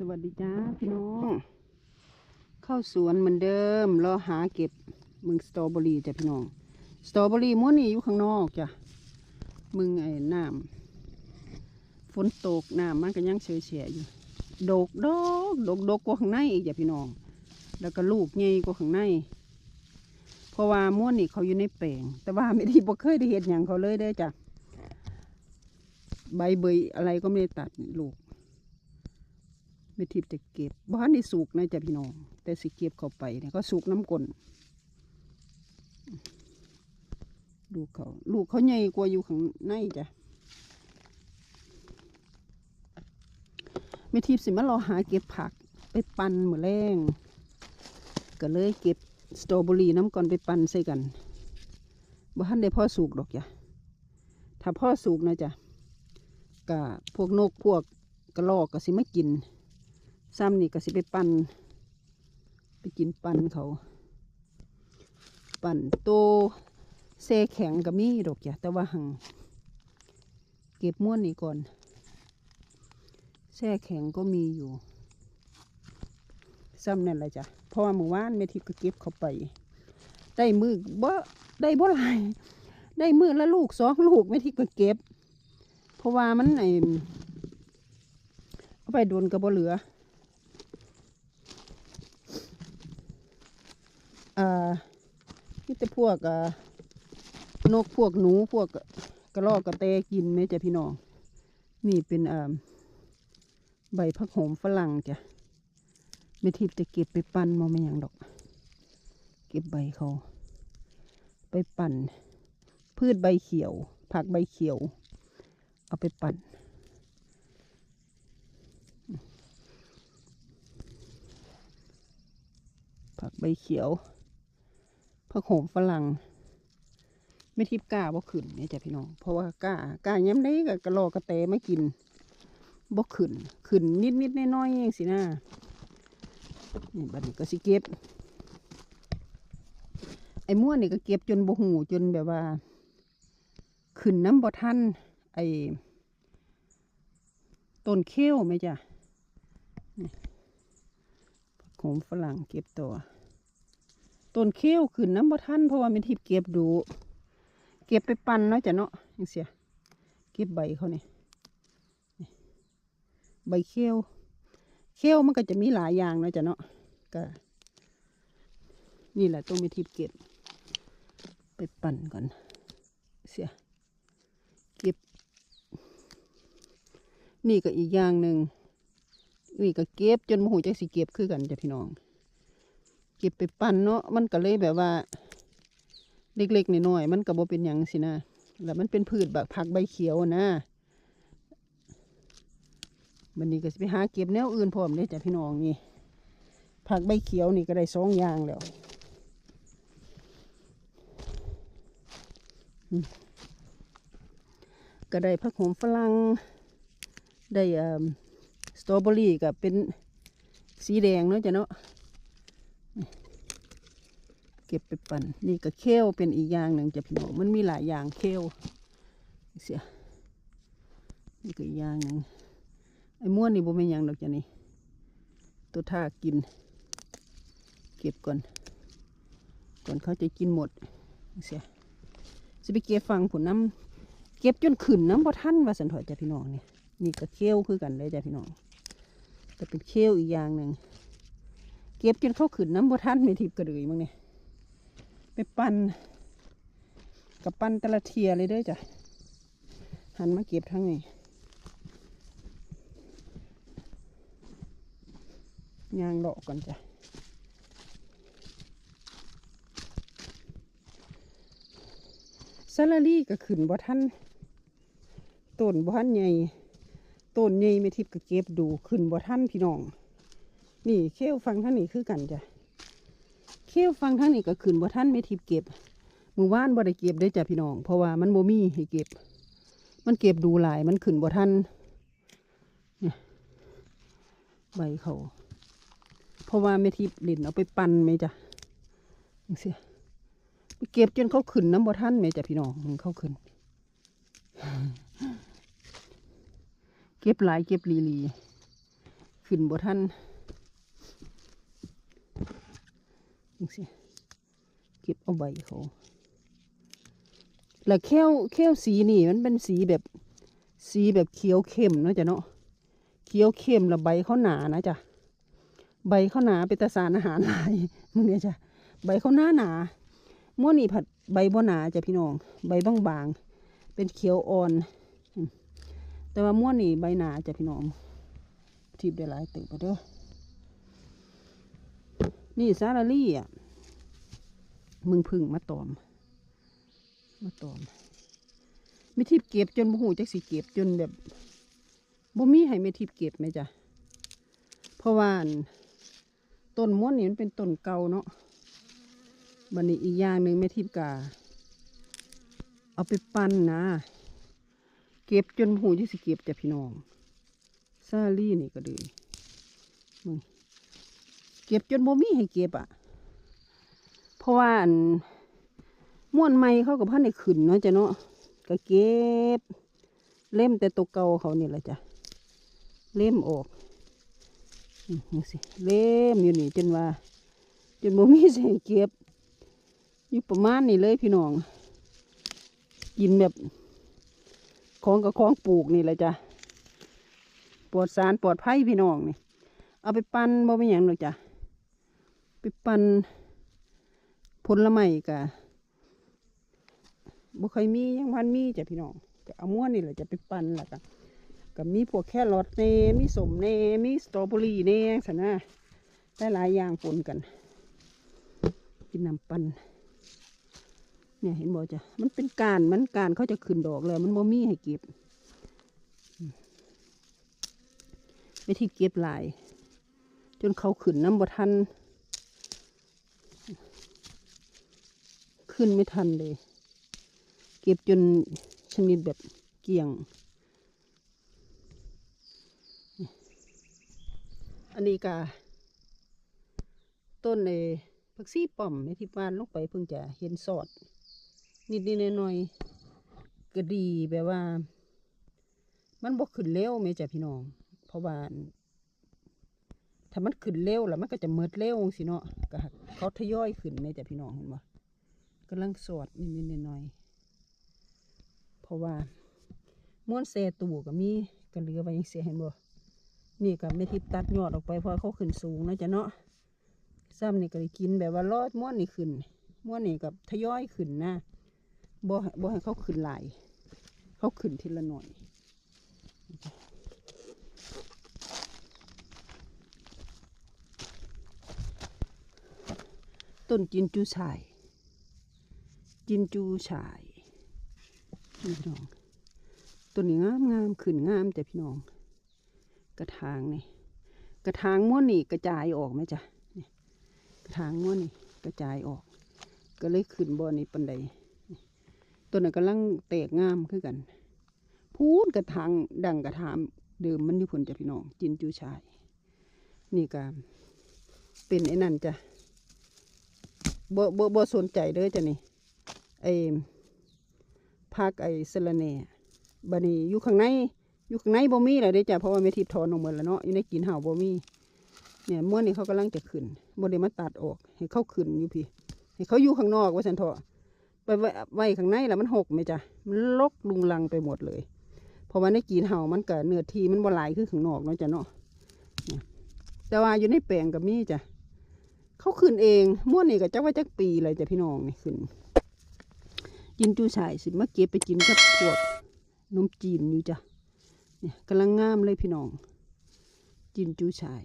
สวัสดีจ้าพี่น้อง เข้าสวนเหมือนเดิมรอหาเก็บมึงสตรอเบอรี่จ้ะพี่น้อง สตรอเบอรี่ม้วนนี่อยู่ข้างนอกจ้ะมึงไอ้น้ำฝนตกน้ำมันก็ยังเฉยเฉียอยู่ดกดอกดกดกกว่าข้างในอีกจ้ะพี่น้อง แล้วก็ลูกใหญ่กว่าข้างใน เพราะว่าม้วนนี่เขาอยู่ในแปลง แต่ว่าไม่ได้บ่เคยได้เห็นอย่างเขาเลยได้อจ้ะใบเบยอะไรก็ไม่ได้ตัดนี่ลูก ไม่ทิพจะเก็บบ้านนี่สุกนะจ๊ะพี่น้อง แต่สิเก็บเข้าไปเนี่ยก็สุกน้ำกลนลูกเขาลูกเขาใหญ่กว่าอยู่ข้างในจ้ะไม่ทิพสิมารอหาเก็บผักไปปั่นมือแรงก็เลยเก็บสตรอเบอรี่น้ำก่อนไปปั่นใส่กันบ้านได้พ่อสุกดอกจ้ะถ้าพ่อสุกนะจ๊ะก็พวกนกพวกกระรอกก็สิมากิน ซ้ำนี่ก็สิไปปั่นไปกินปั่นเขา ปั่นโตเซแข็งก็มีดอกจ้ะแต่ว่าหังเก็บม้วนนี่ก่อนแช่แข็งก็มีอยู่ซ้ำนั่นแหละจ้ะเพราะว่าเมื่อวานแม่ทิพก็เก็บเขาไป ได้มือบ่ได้บ่หลายได้มือละลูกสองลูกแม่ทิพก็เก็บ เพราะว่ามันไอเอาไปโดนก็บ่เหลือ อ่าที่แต่พวกอ่านกพวกหนูพวกกระรอกกระแตกินไหมจ้ะพี่น้อง นี่เป็นอ่าใบพักโหมฝรั่งจ้ะไม่ทิพจะเก็บไปปั่นมาไม่ยังดอก เก็บใบเขา ไปปั่น พืชใบเขียว ผักใบเขียว เอาไปปั่นผักใบเขียว ผักโหมฝรั่งไม่ทิพย์กล้าบ่ขึ้นเนี่ยจ้ะพี่น้อง เพราะว่ากล้ากล้าย้ำได้กับกระรอกกระแตไม่กินบ่ขึ้นขึ้นนิดนิดๆน้อยเองสินะนี่บัดนี้ก็สิเก็บ ไอ้ม้วนนี่ก็เก็บจนบ่หูจนแบบว่า ขึ้นน้ำบ่ทันไอ้ต้นเขี้ยวไหมจ้ะนี่ผักโหมฝรั่งเก็บตัว ต้นเขี้ยวขึ้นน้ำบ่ทันเพราะว่าไม่ทิพย์เก็บดู เก็บไปปั่นเนาะจ้ะเนาะยังเสียเก็บใบเขาเนี่ยใบเขี้ยวเขี้ยวมันก็จะมีหลายอย่างเนาะจ้ะเนาะก็นี่แหละต้องม่ทิพย์เก็บ ไปปั่นก่อน เสียเก็บ นี่ก็อีกอย่างหนึ่งนี่ก็เก็บจนมโหจักสิเก็บคือกันจ้ะพี่น้อง เก็บไปปั่นเนาะมันก็เลยแบบว่า เล็กๆน้อยๆมันก็บ่เป็นหยังสินะแล้วมันเป็นพืชแบบผักใบเขียวนะมันนี่ก็สิไปหาเก็บแนวอื่นพร้อมเด้อจ้ะพี่น้องนี่ผักใบเขียวนี่ก็ได้สองอย่างแล้วก็ได้ผักโหมฝรั่งได้สตรอเบอรี่กับเป็นสีแดงเนาะจ้ะเนาะ เก็บไปปั่นนี่ก็เคลเป็นอีกอย่างหนึ่งจะพี่น้องมันมีหลายอย่างเคลเสียนี่ก็อีกอย่างหนึ่งไอ้ม้วนนี่บ่เป็นหยังดอกจ้ะนี่ตัวท่ากิน เก็บก่อน ก่อนเขาจะกินหมดเสียจะไปเก็บฟังผลน้ำเก็บจนขึ้นน้ำบ่ทันว่าสันถอยจ้ะพี่น้องเนี่ยนี่ก็เคลคือกันเลยจ้ะพี่น้องแต่เป็นเคลอีกอย่างหนึ่งเก็บจนเขาขึ้นน้ำบ่ทันไม่ทิพกระดือยมั้งเนี่ย ไปปั่นกับปั่นตะละเทียเลยด้อจ้ะ หันมาเก็บทั้งนี้ยางเลาะก่อนจ้ะซาลารี่ก็ขึ้นบ่ทันต้นบ่ทันใหญ่ต้นใหญ่ไม่ทิพย์ก็เก็บดูขึ้นบ่ทันพี่น้อง นี่เขี้ยวฟังท่างนี้คือกันจ้ะ เข้วฟังทั้งนี้ก็ขึ้นบ่ท่านไม่ทิพเก็บมือว่านบ่ได้เก็บได้จ้ะพี่น้อง เพราะว่ามันบ่มีให้เก็บ มันเก็บดูหลายมันขึ้นบ่ท่านเนี่ยใบเขาเพราะว่าไม่ทิพย์ลินเอาไปปั่นไหมจ้ะจังซี่ไปเก็บจนเขาขึ้นน้ำบ่ท่านไหมจ้ะพี่น้องมันเขาขึ้น เก็บหลายเก็บลีลีขึ้นบ่ทัน จังซี่เก็บเอาใบเขาแล้วแค้วแค้วสีนี่มันเป็นสีแบบสีแบบเขียวเข้มเนาะจ้ะเนาะเขียวเข้มแล้วใบเขาหนานะจ้ะใบเขาหนาเป็นตาสารอาหารหลายมึงเนี่ยจ้ะใบเขาหนาหนาม้วนนี่ผัดใบบ่หนาจ้ะพี่น้อง ใบบางๆเป็นเขียวอ่อน แต่ว่าม้วนนี่ใบหนาจ้ะพี่น้องทิบได้หลายตึกไปเด้อ นี่ซาลารี่อะ มึงพึ่งมาตอม มาตอมไม่ทิพย์เก็บจนบ่หูจักสิเก็บจนแบบบ่มีให้ไม่ทิพย์เก็บไหมจ้ะเพราะว่าต้นม้วนนี่มันเป็นต้นเก่าเนาะบันนี้อีกอย่างหนึ่งไม่ทิพย์กา เอาไปปั้นนะ เก็บจนบ่หูจักสิเก็บจ้ะพี่น้องซาลี่นี่ก็ดีมึง เก็บจนบ่มีให้เก็บอะ เพราะว่าม่วนไม้เขากับพันในขึ้นเนาะจ้ะเนาะก็เก็บ เล่มแต่ตัวเก่าเขานี่แหละจ้ะ เล่มออกนี่สิ เล่มอยู่นี่จนว่า จนบ่มีให้เก็บ อยู่ประมาณนี้เลยพี่น้องกินแบบของกับของปลูกนี่แหละจ้ะปลอดสารปลอดภัยพี่น้องนี่ เอาไปปั่นบ่เป็นหยังหรอกจ้ะ ไปปั่นผลไม้กะบ่เคยมียังพันมีจ้ะพี่น้องก็เอาม้วนนี่แหละจะไปปั่นแล้วก็ก็มีพวกแครอทเนมีสมเนมีสตรอเบอรี่เน่สันนะได้หลายอย่างปนกันกินน้ำปั่นเนี่ยเห็นบ่จ้ะมันเป็นการมันการเขาจะขึ้นดอกแล้วมันบ่มีให้เก็บไม่ที่เก็บหลาย จนเขาขึ้นน้ำบ่ทัน ขึ้นไม่ทันเลย เก็บจนชนิดแบบเกลี่ยง อันนี้กาต้นในผักซี่ป่อมในที่บ้านลงไปเพิ่งจะเห็นสอด นิดนิดหน่อยๆก็ดีแบบว่า มันบกขึ้นเร็วไหมจ้ะพี่น้อง เพราะว่าถ้ามันขึ้นเร็วแล้วมันก็จะเมิดเร็วสิเนาะก็เขาทยอยขึ้นไหมจ้ะพี่น้องเห็นบ่ กำลังสอดนิดๆหน่อยๆเพราะว่าม้วนเซตู่ก็มีก็เหลือไว้ยังเสียเห็นบ่นี่ก็ไม่ทิพตัดยอดออกไปเพราะเขาขึ้นสูงนะจ๊ะเนาะซ้ำนี่ก็ได้กินแบบว่ารอดม้วนนี่ขึ้นม้วนนี่กับทยอยขึ้นนะบ่ให้บ่ให้เขาขึ้นหลายเขาขึ้นทีละหน่อยต้นจินจูชาย จินจูชายพี่น้องต้นนี้งามงามขึ้นงามแต่พี่น้อง กระถางนี่กระถางม้วนนี่กระจายออกไหมจ๊ะกระถางม้วนนี่กระจายออก ก็เลยขึ้นบอนนี่ปันใดต้นนั้นกำลังแตกงามขึ้นกัน พูดกระถางดังกระถามเดิมมันอยู่ผลจ้ะพี่น้อง จินจูชาย นี่ก็เป็นไอ้นั่นจ้ะบ่บ่บ่สนใจเด้อจ้ะนี่ ไอ้พักไอ้สะระแหน่บัดนี้อยู่ข้างในอยู่ข้างในบ่มีแล้วเด้จ้ะเพราะว่าไม่ทิพย์ถอนออกหมดแล้วเนาะอยู่ในกินเห่าบ่มีเนี่ยม้วนนี่เขากำลังจะขึ้นบ่ได้มาตัดออก ให้เขาขึ้นอยู่พี่ ให้เขาอยู่ข้างนอกว่าฉันเถอะไปไว้ข้างในแล้วมันหกไหมจ้ะมันลกลุงลังไปหมดเลย เพราะว่าในกินเห่ามันเก็เนื้อที่มันบ่หลายคือข้างนอกเนาะจ้ะเนาะแต่ว่าอยู่ในแปลงก็มีจ้ะเขาขึ้นเองม้วนนี่ก็จักว่าจักปีเลยจ้ะพี่น้องนี่ขึ้น กินจูชายสิมาเก็บไปกินกับขวดนมจีนอยู่จ้ะเนี่ยกำลังงามเลยพี่น้อง จินจูชาย